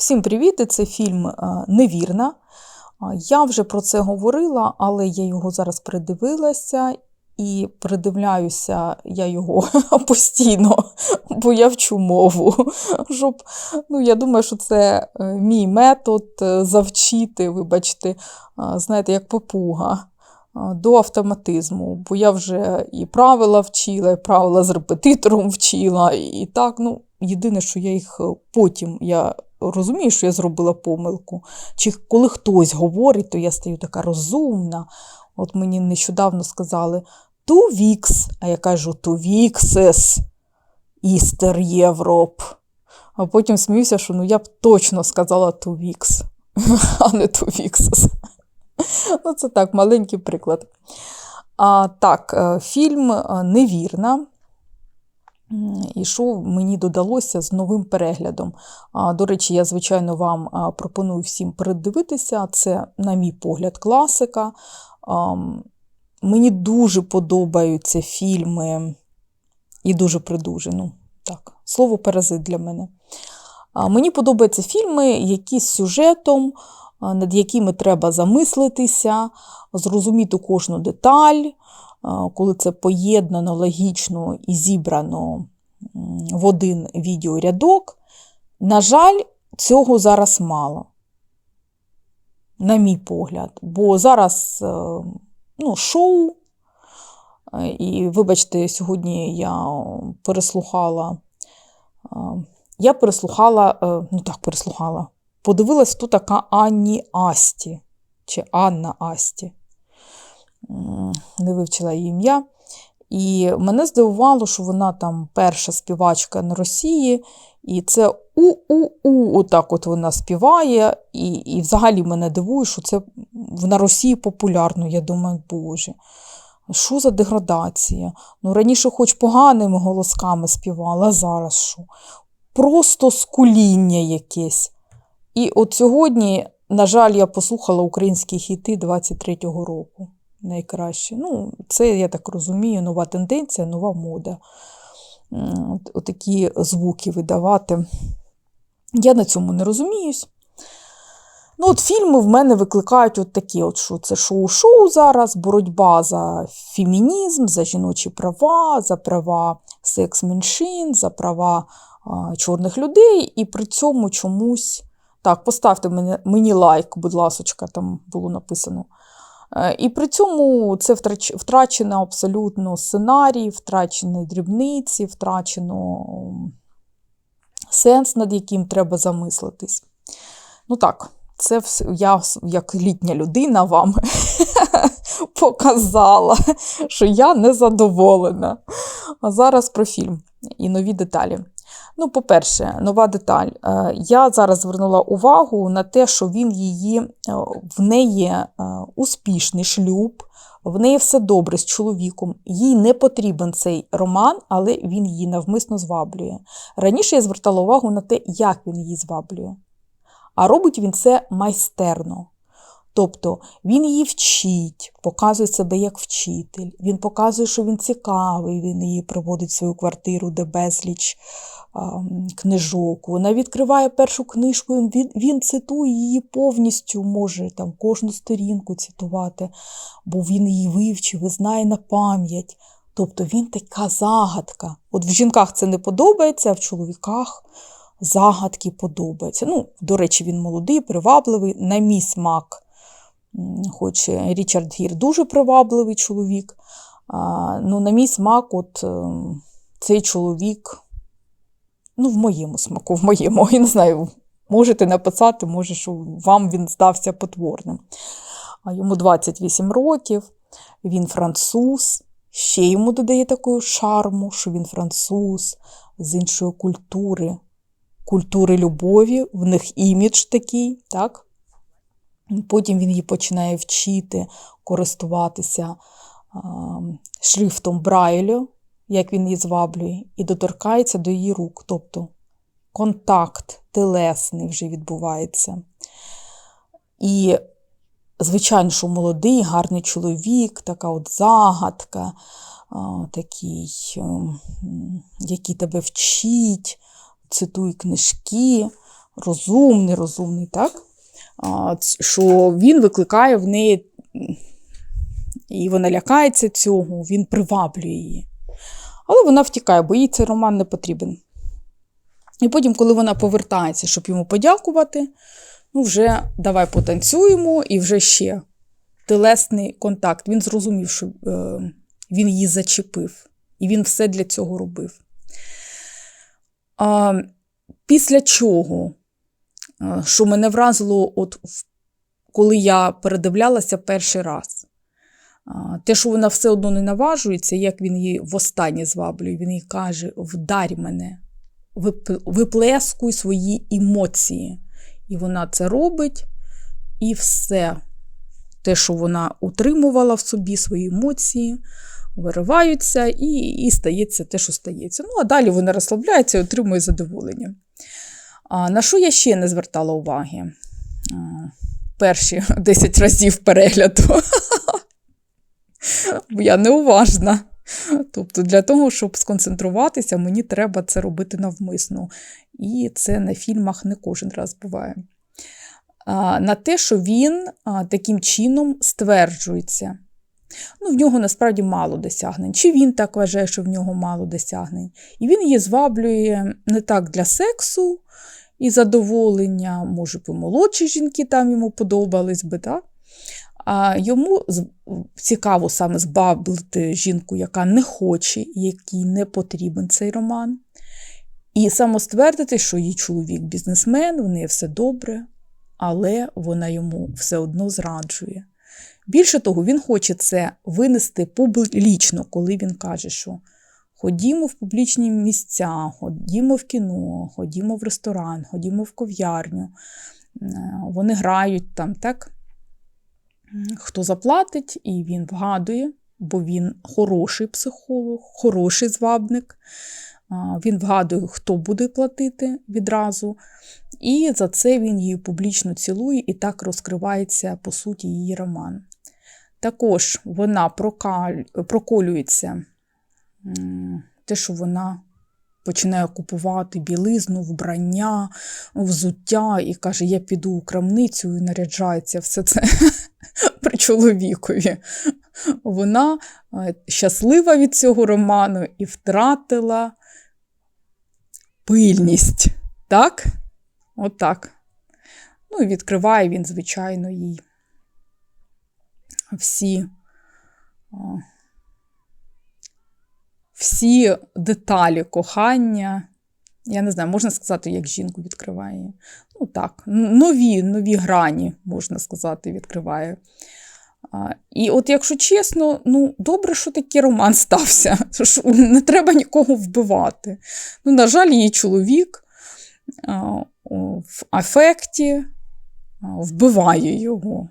Всім привіт! Це фільм е, Невірна. Я вже про це говорила, але я його зараз придивилася і придивляюся я його постійно, бо я вчу мову. Щоб, ну, Я думаю, що це е, мій метод е, завчити, вибачте, знаєте, як попуга. До автоматизму, бо я вже і правила вчила, і правила з репетитором вчила, і так, ну, єдине, що я їх е, потім я розумію, що я зробила помилку. Чи коли хтось говорить, то я стаю така розумна. От мені нещодавно сказали «Ту вікс», а я кажу «Ту віксес, істер Європ». А потім сміюся, що ну я б точно сказала «Ту вікс», а не «Ту віксес». Ну, це так, маленький приклад. А, Так, е, фільм е, Невірна. І що мені додалося з новим переглядом. До речі, я, звичайно, вам пропоную всім передивитися. Це, на мій погляд, класика. Мені дуже подобаються фільми і дуже придуже. Ну, так, слово паразит для мене. Мені подобаються фільми, які з сюжетом, над якими треба замислитися, зрозуміти кожну деталь, коли це поєднано логічно і зібрано в один відеорядок. На жаль, цього зараз мало, на мій погляд. Бо зараз е, ну, шоу, е, і, вибачте, сьогодні я переслухала. е, Я переслухала, ну так, переслухала, подивилась, хто така Анні Асті чи Анна Асті. Не вивчила її ім'я. І мене здивувало, що вона там перша співачка на Росії, і це у-у-у, отак от вона співає. І, і взагалі мене дивує, що це на Росії популярно. Я думаю, боже, що за деградація? Ну, раніше хоч поганими голосками співала, а зараз що? Просто скуління якесь. І от сьогодні, на жаль, я послухала українські хіти 23-го року. Найкраще. Ну, це, я так розумію, нова тенденція, нова мода. От, отакі звуки видавати. Я на цьому не розуміюсь. Ну, от фільми в мене викликають от такі, от, що це шоу-шоу зараз, боротьба за фемінізм, за жіночі права, за права секс-меншин, за права а, чорних людей, і при цьому чомусь. Так, поставте мені, мені лайк, будь ласочка, там було написано. Е, І при цьому це втрач- втрачено абсолютно сценарій, втрачені дрібниці, втрачено сенс, над яким треба замислитись. Ну так, це вс- я як літня людина вам показала, що я не задоволена. А зараз про фільм і нові деталі. Ну, по-перше, нова деталь. Е, Я зараз звернула увагу на те, що він її, е, в неї е, успішний шлюб, в неї все добре з чоловіком. Їй не потрібен цей роман, але він її навмисно зваблює. Раніше я звертала увагу на те, як він її зваблює. А робить він це майстерно. Тобто він її вчить, показує себе як вчитель, він показує, що він цікавий, він її приводить в свою квартиру, де безліч а, книжок. Вона відкриває першу книжку, він, він цитує її повністю, може там кожну сторінку цитувати, бо він її вивчив і знає на пам'ять. Тобто він така загадка. От в жінках це не подобається, а в чоловіках загадки подобаються. Ну, до речі, він молодий, привабливий, на мій смак. Хоч Річард Гір дуже привабливий чоловік. Ну, на мій смак, от ем, цей чоловік, ну, в моєму смаку, в моєму, я не знаю, можете написати, може, що вам він здався потворним. Йому 28 років, він француз, ще йому додає такого шарму, що він француз з іншої культури, культури любові, в них імідж такий, так? Потім він її починає вчити користуватися шрифтом Брайлю, як він її зваблює, і доторкається до її рук. Тобто контакт телесний вже відбувається. І, звичайно, що молодий, гарний чоловік, така от загадка, такий, ем, який тебе вчить, цитує книжки. розумний, розумний, так? Що він викликає в неї, і вона лякається цього, він приваблює її. Але вона втікає, бо їй цей роман не потрібен. І потім, коли вона повертається, щоб йому подякувати, ну вже давай потанцюємо і вже ще телесний контакт. Він зрозумів, що е, він її зачепив, і він все для цього робив. А, після чого, що мене вразило, от, коли я передивлялася перший раз, те, що вона все одно не наважується, як він її востаннє зваблює, він їй каже: вдарь мене, виплескуй свої емоції. І вона це робить, і все. Те, що вона утримувала в собі свої емоції, вириваються, і, і стається те, що стається. Ну, а далі вона розслабляється і отримує задоволення. А, на що я ще не звертала уваги? А, перші 10 разів перегляду. Я неуважна. Тобто, для того, щоб сконцентруватися, мені треба це робити навмисно. І це на фільмах не кожен раз буває. А, на те, що він а, таким чином стверджується. Ну, в нього насправді мало досягнень. Чи він так вважає, що в нього мало досягнень? І він її зваблює не так для сексу і задоволення, може, б і молодші жінки там йому подобались би, так? А йому цікаво саме збавити жінку, яка не хоче, якій не потрібен цей роман. І самоствердити, що її чоловік бізнесмен, в неї все добре, але вона йому все одно зраджує. Більше того, він хоче це винести публічно, коли він каже, що ходімо в публічні місця, ходімо в кіно, ходімо в ресторан, ходімо в ков'ярню. Е, Вони грають там, так? Хто заплатить, і він вгадує, бо він хороший психолог, хороший звабник. Він вгадує, хто буде платити відразу. І за це він її публічно цілує, і так розкривається, по суті, її роман. Також вона прокаль- проколюється те, що вона починає купувати білизну, вбрання, взуття і каже: Я піду у крамницю і наряджається все це при чоловікові. Вона е, щаслива від цього роману і втратила пильність. Так? Отак. Ну і відкриває він, звичайно, їй всі, а, всі деталі кохання. Я не знаю, можна сказати, як жінку відкриває. Ну так, нові, нові грані, можна сказати, відкриває. А, І от, якщо чесно, ну добре, що такий роман стався. Не треба нікого вбивати. Ну, на жаль, її чоловік а, в афекті а, вбиває його.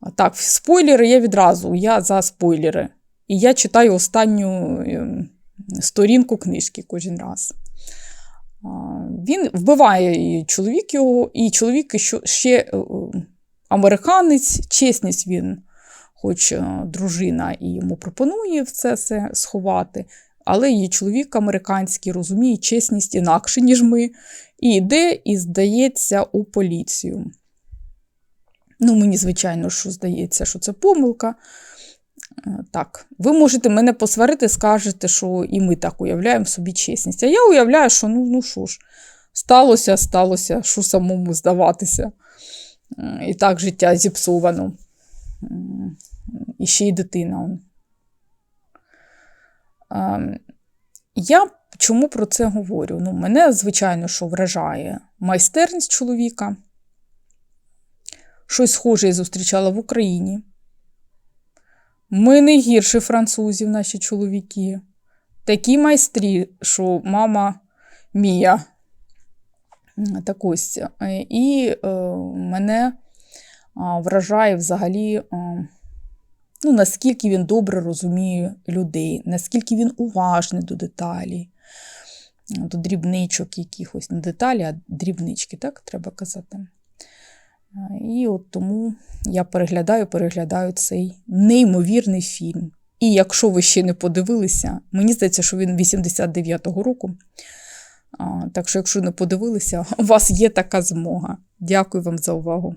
А Так, спойлери я відразу, я за спойлери. І я читаю останню ем, сторінку книжки кожен раз. Він вбиває і чоловік його, і чоловік ще, е, е, американець, чесність він, хоч е, дружина і йому пропонує це все сховати, але її чоловік американський розуміє чесність інакше, ніж ми, і йде і здається у поліцію. Ну, мені, звичайно, що здається, що це помилка. Е, Так, ви можете мене посварити, скажете, що і ми так уявляємо собі чесність. А я уявляю, що ну, ну що ж, сталося, сталося, що самому здаватися. Е, І так життя зіпсовано. І ще й дитина. Я чому про це говорю? Ну, мене, звичайно, що вражає майстерність чоловіка. Щось схоже я зустрічала в Україні. Ми не гірше французів, наші чоловіки. Такі майстрі, що мама мія. Так ось. Е, І е, мене вражає взагалі, а, ну, наскільки він добре розуміє людей, наскільки він уважний до деталей, до дрібничок якихось. Не деталі, а дрібнички, так треба казати. І от тому я переглядаю, переглядаю цей неймовірний фільм. І якщо ви ще не подивилися, мені здається, що він 89-го року. Так що, якщо не подивилися, у вас є така змога. Дякую вам за увагу.